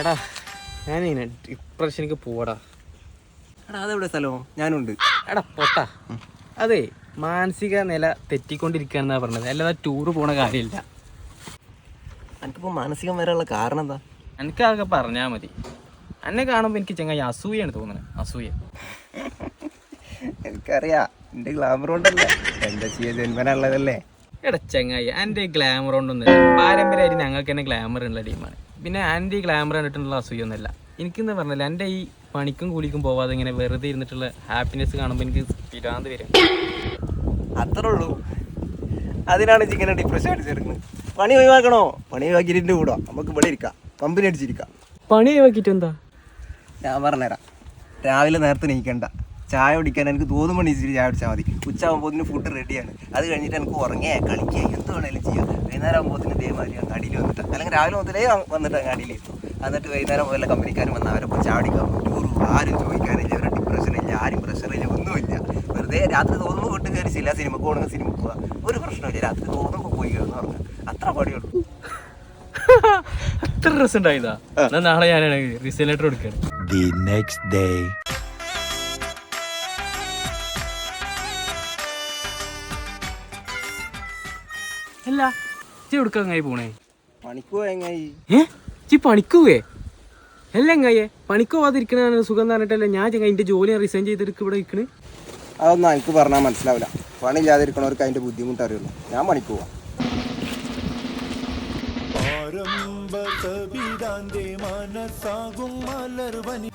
എടാ ഞാൻ ഇപ്രാവശ്യം എനിക്ക് പോടാ എടാ അതെവിടെ സ്ഥലമോ ഞാനുണ്ട്. എടാ പൊട്ടാ. അതെ മാനസിക നില തെറ്റിക്കൊണ്ടിരിക്കാന്നാ പറഞ്ഞത്. അല്ലാതെ ടൂറ് പോണ കാര്യമില്ല. എനിക്കിപ്പോൾ മാനസികം വരാനുള്ള കാരണം എന്താ? എനിക്ക് അതൊക്കെ പറഞ്ഞാൽ മതി. എന്നെ കാണുമ്പോൾ എനിക്ക് ചങ്ങായി അസൂയാണ് തോന്നുന്നത് അസൂയ. എനിക്കറിയാ. എന്റെ ഗ്ലാമർ കൊണ്ടല്ലേ? എന്താ ചെയ്യാ? ജന്മനുള്ളതല്ലേ എടാ ചങ്ങായി എന്റെ ഗ്ലാമർ കൊണ്ടൊന്നും പാരമ്പര്യമായിട്ട് ഞങ്ങൾക്ക് തന്നെ ഗ്ലാമർ ഉള്ള ടീമാണ് പിന്നെ ആന്റി ഗ്ലാമർ കണ്ടിട്ടുള്ള അസൂയൊന്നുമല്ല. എനിക്കെന്ന് പറഞ്ഞില്ല എന്റെ ഈ പണിക്കും കൂലിക്കും പോവാതെ ഇങ്ങനെ വെറുതെ ഇരുന്നിട്ടുള്ള ഹാപ്പിനെസ് കാണുമ്പോൾ എനിക്ക് പിരാന്ത് വരും. അത്രേ ഉള്ളൂ. അതിനാണ് ചിക്കനെ ഡിപ്രഷൻ അടിച്ചെടുക്കുന്നത്. പണി ഒഴിവാക്കണോ? പണി ഒഴിവാക്കിയിട്ട് കൂടാ. നമുക്ക് ഇവിടെ ഇരിക്കാം. കമ്പനി അടിച്ചിരിക്കാം. പണി ഒഴിവാക്കിയിട്ട് എന്താ? ഞാൻ പറഞ്ഞുതരാം. രാവിലെ നേരത്തെ നീക്കണ്ട ചായ കുടിക്കാൻ എനിക്ക് തോന്നുമ്പോൾ നീച്ചിട്ട് ചായ കുടിച്ചാൽ മതി. ഉച്ചയാകുമ്പോഴത്തിന് ഫുഡ് റെഡിയാണ് അത് കഴിഞ്ഞിട്ട് എനിക്ക് ഉറങ്ങിയ കളിക്കുക എന്ത് വേണേലും ചെയ്യാം. വൈകുന്നേരം ആകുമ്പോഴത്തിന് ഇതേമാതിരി അങ്ങാടിയിൽ വന്നിട്ട് അല്ലെങ്കിൽ രാവിലെ മുതലേ വന്നിട്ട് വന്നിട്ട് അങ്ങാടിയിൽ ഇരുന്നു. എന്നിട്ട് വൈകുന്നേരം വല്ല കമ്പനിക്കാരും വന്ന് അവരൊപ്പം ചാടിക്കാം. ടൂർ ആരും ചോദിക്കാനില്ല. ഒരു ഡിപ്രഷനില്ല ആരും പ്രഷറില്ല ഒന്നുമില്ല. വെറുതെ രാത്രി തോന്നുമ്പോൾ വീട്ടിൽ കയറി ചില സിനിമക്ക് പോകണമെങ്കിൽ സിനിമക്ക് പോവാം. ഒരു പ്രശ്നമില്ല രാത്രി തോന്നുമ്പോൾ പോയി കിടന്ന് പറഞ്ഞു. അത്ര പണിയുള്ളൂ. അത്ര രസം ഉണ്ടായതാ എന്നാ നാളെ ഞാനാണെങ്കിൽ റിസൈൻ ലെറ്റർ കൊടുക്കുകയാണ് നെക്സ്റ്റ് ഡേ. അല്ല ചി കൊടുക്കാൻ എങ്ങായി പോണേ? ഏ? ചി പണിക്ക് പോവേ അല്ല എങ്ങായേ പണിക്ക് പോവാതിരിക്കണ സുഖം തന്നിട്ടല്ലേ ഞാൻ ചങ്ങ എന്റെ ജോലി റിസൈൻ ചെയ്തിട്ട് ഇവിടെ ഇരിക്കണ് അതൊന്നും എനിക്ക് പറഞ്ഞാൽ മനസ്സിലാവില്ല. പണിയില്ലാതിരിക്കണവർക്ക് അതിന്റെ ബുദ്ധിമുട്ട് അറിയുള്ളൂ. ഞാൻ പണിക്ക് പോവാം. മനസ്സാകും മലർവനി!